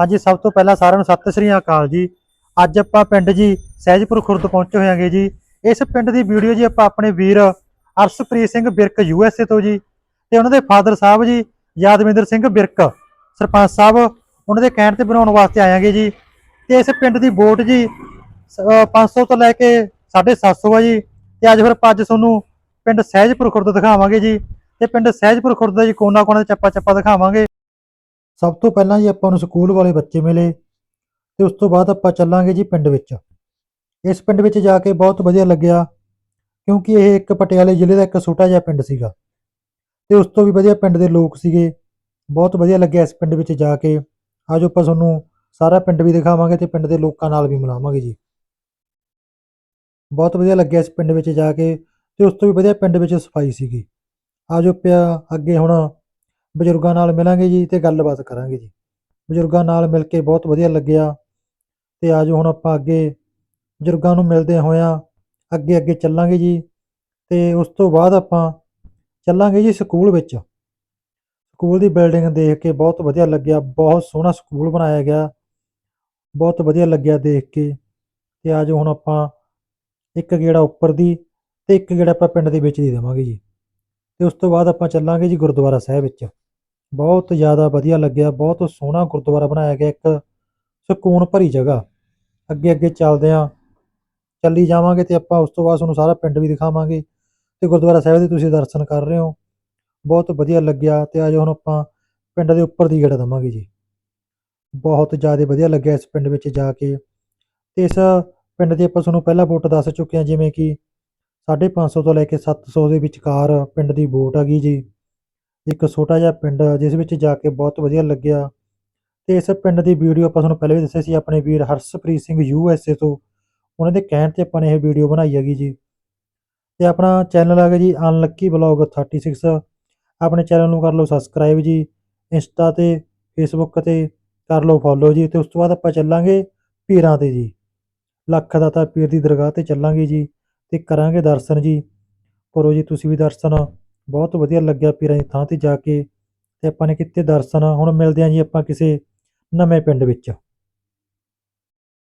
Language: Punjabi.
ਹਾਂਜੀ ਸਭ ਤੋਂ ਪਹਿਲਾਂ ਸਾਰਿਆਂ ਨੂੰ ਸਤਿ ਸ੍ਰੀ ਅਕਾਲ ਜੀ। ਅੱਜ ਆਪਾਂ ਪਿੰਡ ਜੀ ਸਹਿਜਪੁਰ ਖੁਰਦ ਪਹੁੰਚੇ ਹੋਇਆਂਗੇ ਜੀ। ਇਸ ਪਿੰਡ ਦੀ ਵੀਡੀਓ ਜੀ ਆਪਾਂ ਆਪਣੇ ਵੀਰ ਅਰਸ਼ਪ੍ਰੀਤ ਸਿੰਘ ਬਿਰਕ ਯੂਐਸਏ ਤੋਂ ਜੀ ਤੇ ਉਹਨਾਂ ਦੇ ਫਾਦਰ ਸਾਹਿਬ ਜੀ ਯਾਦਵਿੰਦਰ ਸਿੰਘ ਬਿਰਕ, ਸਰਪੰਚ ਸਾਹਿਬ, ਉਹਨਾਂ ਦੇ ਕਹਿਣ ਤੇ ਬਣਾਉਣ ਵਾਸਤੇ ਆਇਆਂਗੇ ਜੀ। ਤੇ ਇਸ ਪਿੰਡ ਦੀ ਵੋਟ ਜੀ ਸ- ਅਹ 500 ਤੋਂ ਲੈ ਕੇ 750 ਆ ਜੀ। ਤੇ ਅੱਜ ਫਿਰ ਆਪਾਂ ਅੱਜ ਤੁਹਾਨੂੰ ਪਿੰਡ ਸਹਿਜਪੁਰ ਖੁਰਦ ਦਿਖਾਵਾਂਗੇ ਜੀ। ਤੇ ਪਿੰਡ ਸਹਿਜਪੁਰ ਖੁਰਦ ਦਾ ਜੀ ਕੋਨਾ ਕੋਨਾ ਦੇ ਚੱਪਾ ਚੱਪਾ ਦਿਖਾਵਾਂਗੇ। ਸਭ ਤੋਂ ਪਹਿਲਾਂ ਜੀ ਆਪਾਂ ਨੂੰ ਸਕੂਲ ਵਾਲੇ ਬੱਚੇ ਮਿਲੇ ਤੇ ਉਸ ਤੋਂ ਬਾਅਦ ਆਪਾਂ ਚੱਲਾਂਗੇ ਜੀ ਪਿੰਡ ਵਿੱਚ। ਇਸ ਪਿੰਡ ਵਿੱਚ ਜਾ ਕੇ ਬਹੁਤ ਵਧੀਆ ਲੱਗਿਆ ਕਿਉਂਕਿ ਇਹ ਇੱਕ ਪਟਿਆਲੇ ਜ਼ਿਲ੍ਹੇ ਦਾ ਇੱਕ ਛੋਟਾ ਜਿਹਾ ਪਿੰਡ ਸੀਗਾ ਤੇ ਉਸ ਤੋਂ ਵੀ ਵਧੀਆ ਪਿੰਡ ਦੇ ਲੋਕ ਸੀਗੇ। ਬਹੁਤ ਵਧੀਆ ਲੱਗਿਆ ਇਸ ਪਿੰਡ ਵਿੱਚ ਜਾ ਕੇ। ਆਜੋ ਆਪਾਂ ਤੁਹਾਨੂੰ ਸਾਰਾ ਪਿੰਡ ਵੀ ਦਿਖਾਵਾਂਗੇ ਤੇ ਪਿੰਡ ਦੇ ਲੋਕਾਂ ਨਾਲ ਵੀ ਮਿਲਾਵਾਂਗੇ ਜੀ। ਬਹੁਤ ਵਧੀਆ ਲੱਗਿਆ ਇਸ ਪਿੰਡ ਵਿੱਚ ਜਾ ਕੇ ਤੇ ਉਸ ਤੋਂ ਵੀ ਵਧੀਆ ਪਿੰਡ ਵਿੱਚ ਸਫ਼ਾਈ ਸੀਗੀ। ਆਜੋ ਪਿਆ ਅੱਗੇ ਹੁਣ ਬਜ਼ੁਰਗਾਂ ਨਾਲ ਮਿਲਾਂਗੇ ਜੀ ਤੇ ਗੱਲਬਾਤ ਕਰਾਂਗੇ ਜੀ। ਬਜ਼ੁਰਗਾਂ ਨਾਲ ਮਿਲ ਕੇ ਬਹੁਤ ਵਧੀਆ ਲੱਗਿਆ ਤੇ ਆਜੋ ਹੁਣ ਆਪਾਂ ਅੱਗੇ ਬਜ਼ੁਰਗਾਂ ਨੂੰ ਮਿਲਦੇ ਹੋਇਆਂ ਅੱਗੇ ਅੱਗੇ ਚੱਲਾਂਗੇ ਜੀ ਤੇ ਉਸ ਤੋਂ ਬਾਅਦ ਆਪਾਂ ਚੱਲਾਂਗੇ ਜੀ ਸਕੂਲ ਵਿੱਚ। ਸਕੂਲ ਦੀ ਬਿਲਡਿੰਗ ਦੇਖ ਕੇ ਬਹੁਤ ਵਧੀਆ ਲੱਗਿਆ, ਬਹੁਤ ਸੋਹਣਾ ਸਕੂਲ ਬਣਾਇਆ ਗਿਆ, ਬਹੁਤ ਵਧੀਆ ਲੱਗਿਆ ਦੇਖ ਕੇ ਤੇ ਆਜੋ ਹੁਣ ਆਪਾਂ ਇੱਕ ਗੇੜਾ ਉੱਪਰ ਦੀ ਤੇ ਇੱਕ ਗੇੜਾ ਆਪਾਂ ਪਿੰਡ ਦੇ ਵਿੱਚ ਦੀ ਦੇਵਾਂਗੇ ਜੀ। ਤੇ ਉਸ ਤੋਂ ਬਾਅਦ ਆਪਾਂ ਚੱਲਾਂਗੇ ਜੀ ਗੁਰਦੁਆਰਾ ਸਾਹਿਬ ਵਿੱਚ। ਬਹੁਤ ਜ਼ਿਆਦਾ ਵਧੀਆ ਲੱਗਿਆ, ਬਹੁਤ ਸੋਹਣਾ ਗੁਰਦੁਆਰਾ ਬਣਾਇਆ ਗਿਆ, ਇੱਕ ਸਕੂਨ ਭਰੀ ਜਗ੍ਹਾ। ਅੱਗੇ ਅੱਗੇ ਚੱਲਦੇ ਆਂ, ਚੱਲੀ ਜਾਵਾਂਗੇ ਤੇ ਆਪਾਂ ਉਸ ਤੋਂ ਬਾਅਦ ਤੁਹਾਨੂੰ ਸਾਰਾ ਪਿੰਡ ਵੀ ਦਿਖਾਵਾਂਗੇ ਤੇ ਗੁਰਦੁਆਰਾ ਸਾਹਿਬ ਦੇ ਤੁਸੀਂ ਦਰਸ਼ਨ ਕਰ ਰਹੇ ਹੋ। ਬਹੁਤ ਵਧੀਆ ਲੱਗਿਆ ਤੇ ਆਜੋ ਹੁਣ ਆਪਾਂ ਪਿੰਡ ਦੇ ਉੱਪਰ ਦੀ ਗੇੜਾ ਦਵਾਂਗੇ ਜੀ। ਬਹੁਤ ਜ਼ਿਆਦਾ ਵਧੀਆ ਲੱਗਿਆ ਇਸ ਪਿੰਡ ਵਿੱਚ ਜਾ ਕੇ ਤੇ ਇਸ ਪਿੰਡ ਦੀ ਆਪਾਂ ਤੁਹਾਨੂੰ ਪਹਿਲਾਂ ਵੋਟ ਦੱਸ ਚੁੱਕੇ ਹਾਂ ਜਿਵੇਂ ਕਿ 550 ਤੋਂ ਲੈ ਕੇ 700 ਦੇ ਵਿਚਕਾਰ ਪਿੰਡ ਦੀ ਵੋਟ ਹੈਗੀ ਜੀ। ਇੱਕ ਛੋਟਾ ਜਿਹਾ ਪਿੰਡ ਜਿਸ ਵਿੱਚ ਜਾ ਕੇ ਬਹੁਤ ਵਧੀਆ ਲੱਗਿਆ। ਤੇ ਇਸ ਪਿੰਡ ਦੀ ਵੀਡੀਓ ਆਪਾਂ ਤੁਹਾਨੂੰ ਪਹਿਲਾਂ ਵੀ ਦੱਸਿਆ ਸੀ, ਆਪਣੇ ਵੀਰ Harshpreet Singh U S A ਤੋਂ। ਉਹਨਾਂ ਦੇ ਕਹਿਣ ਤੇ ਆਪਾਂ ਨੇ ਇਹ ਵੀਡੀਓ ਬਣਾਈ ਹੈਗੀ ਜੀ। ਤੇ ਆਪਣਾ ਚੈਨਲ ਹੈਗਾ ਜੀ, ਅਨਲੱਕੀ ਬਲੌਗ 36 ਆਪਣੇ ਚੈਨਲ ਨੂੰ ਕਰ ਲਓ ਸਬਸਕ੍ਰਾਈਬ ਜੀ, ਇੰਸਟਾ ਤੇ ਫੇਸਬੁੱਕ ਤੇ ਕਰ ਲਓ ਫੋਲੋ ਜੀ, ਤੇ ਉਸ ਤੋਂ ਬਾਅਦ ਆਪਾਂ ਚੱਲਾਂਗੇ ਪੀਰਾਂ ਤੇ ਜੀ। ਲੱਖ ਦਾਤਾ ਪੀਰ ਦੀ ਦਰਗਾਹ ਤੇ ਚੱਲਾਂਗੇ ਜੀ ਤੇ ਕਰਾਂਗੇ ਦਰਸ਼ਨ ਜੀ। ਕਰੋ ਜੀ, ਤੁਸੀਂ ਵੀ ਦਰਸ਼ਨ ਬਹੁਤ ਵਧੀਆ ਲੱਗਿਆ ਪੀਰਾਂ ਦੀ ਥਾਂ ਤੇ ਜਾ ਕੇ ਤੇ ਆਪਾਂ ਨੇ ਕੀਤੇ ਦਰਸ਼ਨ, ਹੁਣ ਮਿਲਦੇ ਹਾਂ ਜੀ ਆਪਾਂ ਕਿਸੇ ਨਵੇਂ ਪਿੰਡ ਵਿੱਚ।